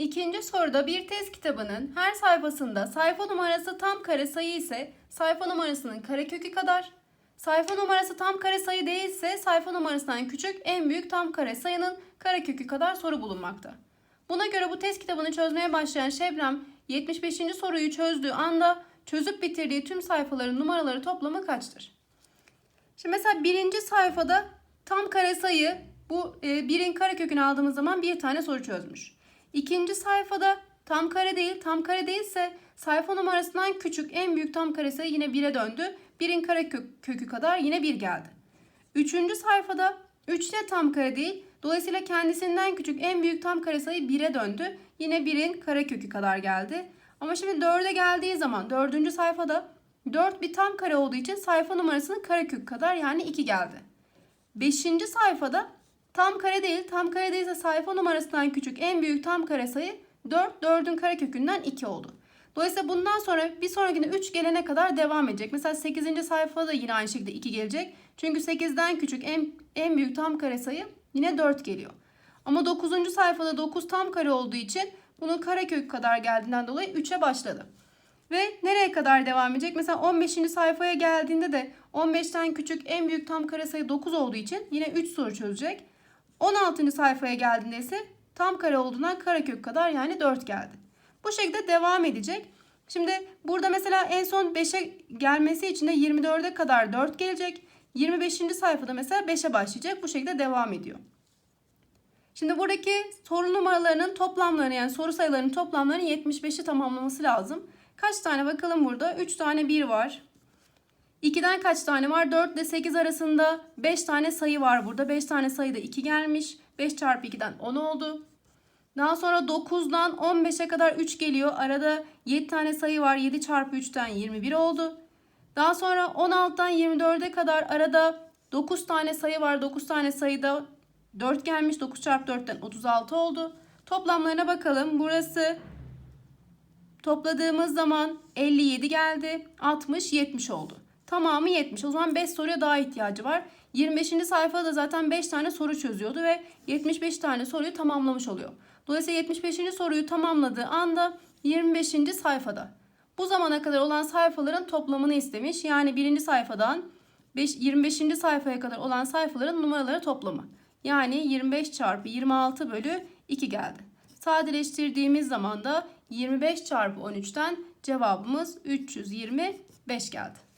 İkinci soruda bir test kitabının her sayfasında sayfa numarası tam kare sayı ise sayfa numarasının karekökü kadar, sayfa numarası tam kare sayı değilse sayfa numarasından küçük en büyük tam kare sayının karekökü kadar soru bulunmakta. Buna göre bu test kitabını çözmeye başlayan Şebnem 75. soruyu çözdüğü anda çözüp bitirdiği tüm sayfaların numaraları toplamı kaçtır? Şimdi mesela birinci sayfada tam kare sayı bu e, birin karekökünü aldığımız zaman bir tane soru çözmüş. İkinci sayfada tam kare değil, tam kare değilse sayfa numarasından küçük en büyük tam kare sayı yine 1'e döndü. Birin karekök kökü kadar yine 1 geldi. Üçüncü sayfada 3 yine tam kare değil. Dolayısıyla kendisinden küçük en büyük tam kare sayı 1'e döndü. Yine 1'in karekökü kadar geldi. Ama şimdi 4'e geldiği zaman dördüncü sayfada 4 bir tam kare olduğu için sayfa numarasının karekök kadar yani 2 geldi. Beşinci sayfada tam kare değil, tam kare değilse sayfa numarasından küçük en büyük tam kare sayı 4, 4'ün karekökünden 2 oldu. Dolayısıyla bundan sonra bir sonrakinde 3 gelene kadar devam edecek. Mesela 8. sayfada yine aynı şekilde 2 gelecek. Çünkü 8'den küçük en, en büyük tam kare sayı yine 4 geliyor. Ama 9. sayfada 9 tam kare olduğu için bunun karekök kadar geldiğinden dolayı 3'e başladı. Ve nereye kadar devam edecek? Mesela 15. sayfaya geldiğinde de 15'ten küçük en büyük tam kare sayı 9 olduğu için yine 3 soru çözecek. 16. sayfaya geldiğinde ise tam kare olduğundan karekök kadar yani 4 geldi. Bu şekilde devam edecek. Şimdi burada mesela en son 5'e gelmesi için de 24'e kadar 4 gelecek. 25. sayfada mesela 5'e başlayacak. Bu şekilde devam ediyor. Şimdi buradaki soru numaralarının toplamlarını yani soru sayılarının toplamlarının 75'i tamamlaması lazım. Kaç tane bakalım burada? 3 tane 1 var. 2'den kaç tane var? 4 ile 8 arasında 5 tane sayı var burada. 5 tane sayıda 2 gelmiş. 5 çarpı 2'den 10 oldu. Daha sonra 9'dan 15'e kadar 3 geliyor. Arada 7 tane sayı var. 7 çarpı 3'ten 21 oldu. Daha sonra 16'dan 24'e kadar arada 9 tane sayı var. 9 tane sayıda 4 gelmiş. 9 çarpı 4'ten 36 oldu. Toplamlarına bakalım. Burası topladığımız zaman 57 geldi. 60, 70 oldu. Tamamı 70. O zaman 5 soruya daha ihtiyacı var. 25. sayfada da zaten 5 tane soru çözüyordu ve 75 tane soruyu tamamlamış oluyor. Dolayısıyla 75. soruyu tamamladığı anda 25. sayfada. Bu zamana kadar olan sayfaların toplamını istemiş. Yani 1. sayfadan 5, 25. sayfaya kadar olan sayfaların numaraları toplamı. Yani 25 çarpı 26 bölü 2 geldi. Sadeleştirdiğimiz zaman da 25 çarpı 13'ten cevabımız 325 geldi.